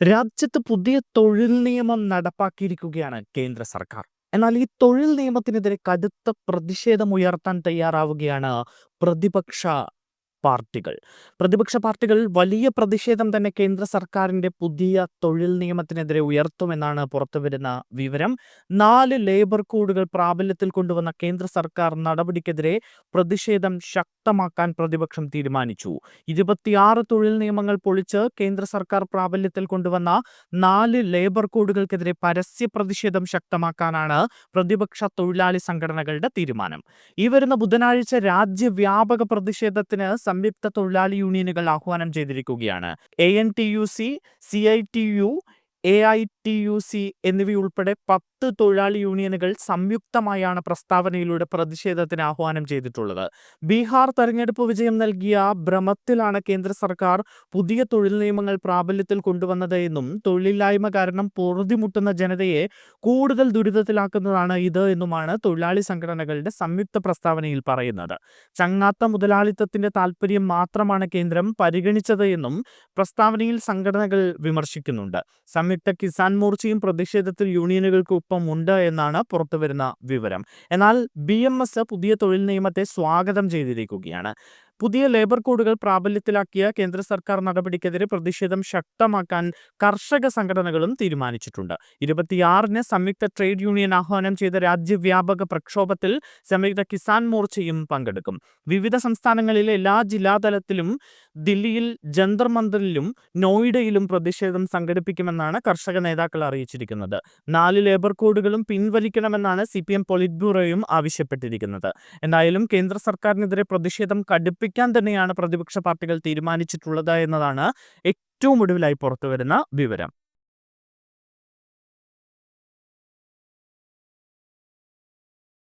രാജ്യത്ത് പുതിയ തൊഴിൽ നിയമം നടപ്പാക്കിയിരിക്കുകയാണ് കേന്ദ്ര സർക്കാർ. എന്നാൽ ഈ തൊഴിൽ നിയമത്തിനെതിരെ കടുത്ത പ്രതിഷേധം ഉയർത്താൻ തയ്യാറാവുകയാണ് പ്രതിപക്ഷ പാർട്ടികൾ. പ്രതിപക്ഷ പാർട്ടികൾ വലിയ പ്രതിഷേധം തന്നെ കേന്ദ്ര സർക്കാരിന്റെ പുതിയ തൊഴിൽ നിയമത്തിനെതിരെ ഉയർത്തുമെന്നാണ് പുറത്തുവരുന്ന വിവരം. നാല് ലേബർ കോഡുകൾ പ്രാബല്യത്തിൽ കൊണ്ടുവന്ന കേന്ദ്ര സർക്കാർ നടപടിക്കെതിരെ പ്രതിഷേധം ശക്തമാക്കാൻ പ്രതിപക്ഷം തീരുമാനിച്ചു. ഇരുപത്തിയാറ് തൊഴിൽ നിയമങ്ങൾ പൊളിച്ച് കേന്ദ്ര സർക്കാർ പ്രാബല്യത്തിൽ കൊണ്ടുവന്ന നാല് ലേബർ കോഡുകൾക്കെതിരെ പരസ്യ പ്രതിഷേധം ശക്തമാക്കാനാണ് പ്രതിപക്ഷ തൊഴിലാളി സംഘടനകളുടെ തീരുമാനം. ഈ വരുന്ന ബുധനാഴ്ച രാജ്യവ്യാപക പ്രതിഷേധത്തിന് സംയുക്ത തൊഴിലാളി യൂണിയനുകൾ ആഹ്വാനം ചെയ്തിരിക്കുകയാണ്. A N T U C C I T U A I T U C എന്നിവയുൾപ്പെടെ പത്ത് തൊഴിലാളി യൂണിയനുകൾ സംയുക്തമായാണ് പ്രസ്താവനയിലൂടെ പ്രതിഷേധത്തിന് ആഹ്വാനം ചെയ്തിട്ടുള്ളത്. ബീഹാർ തെരഞ്ഞെടുപ്പ് വിജയം നൽകിയ ഭ്രമത്തിലാണ് കേന്ദ്ര സർക്കാർ പുതിയ തൊഴിൽ നിയമങ്ങൾ പ്രാബല്യത്തിൽ കൊണ്ടുവന്നത് എന്നും തൊഴിലില്ലായ്മ കാരണം പൊറുതിമുട്ടുന്ന ജനതയെ കൂടുതൽ ദുരിതത്തിലാക്കുന്നതാണ് ഇത് എന്നുമാണ് തൊഴിലാളി സംഘടനകളുടെ സംയുക്ത പ്രസ്താവനയിൽ പറയുന്നത്. ചങ്ങാത്ത മുതലാളിത്തത്തിന്റെ താല്പര്യം മാത്രമാണ് കേന്ദ്രം പരിഗണിച്ചത് എന്നും പ്രസ്താവനയിൽ സംഘടനകൾ വിമർശിക്കുന്നുണ്ട്. കിസാൻ മോർച്ചയും പ്രതിഷേധത്തിൽ യൂണിയനുകൾക്കൊപ്പം ഉണ്ട് എന്നാണ് പുറത്തുവരുന്ന വിവരം. എന്നാൽ ബി പുതിയ തൊഴിൽ നിയമത്തെ സ്വാഗതം ചെയ്തിരിക്കുകയാണ്. പുതിയ ലേബർ കോഡുകൾ പ്രാബല്യത്തിലാക്കിയ കേന്ദ്ര സർക്കാർ നടപടിക്കെതിരെ പ്രതിഷേധം ശക്തമാക്കാൻ കർഷക സംഘടനകളും തീരുമാനിച്ചിട്ടുണ്ട്. ഇരുപത്തിയാറിന് സംയുക്ത ട്രേഡ് യൂണിയൻ ആഹ്വാനം ചെയ്ത രാജ്യവ്യാപക പ്രക്ഷോഭത്തിൽ സംയുക്ത കിസാൻ മോർച്ചയും പങ്കെടുക്കും. വിവിധ സംസ്ഥാനങ്ങളിലെ എല്ലാ ജില്ലാതലത്തിലും ദില്ലിയിൽ ജന്തർ മന്ദിറിലും നോയിഡയിലും പ്രതിഷേധം സംഘടിപ്പിക്കുമെന്നാണ് കർഷക നേതാക്കൾ അറിയിച്ചിരിക്കുന്നത്. നാല് ലേബർ കോഡുകളും പിൻവലിക്കണമെന്നാണ് സി പി എം പൊളിറ്റ് ബ്യൂറോയും ആവശ്യപ്പെട്ടിരിക്കുന്നത്. എന്തായാലും കേന്ദ്ര സർക്കാരിനെതിരെ പ്രതിഷേധം കടുപ്പിക്കും ഉറപ്പിക്കാൻ തന്നെയാണ് പ്രതിപക്ഷ പാർട്ടികൾ തീരുമാനിച്ചിട്ടുള്ളത് എന്നതാണ് ഏറ്റവും ഒടുവിലായി പുറത്തുവരുന്ന വിവരം.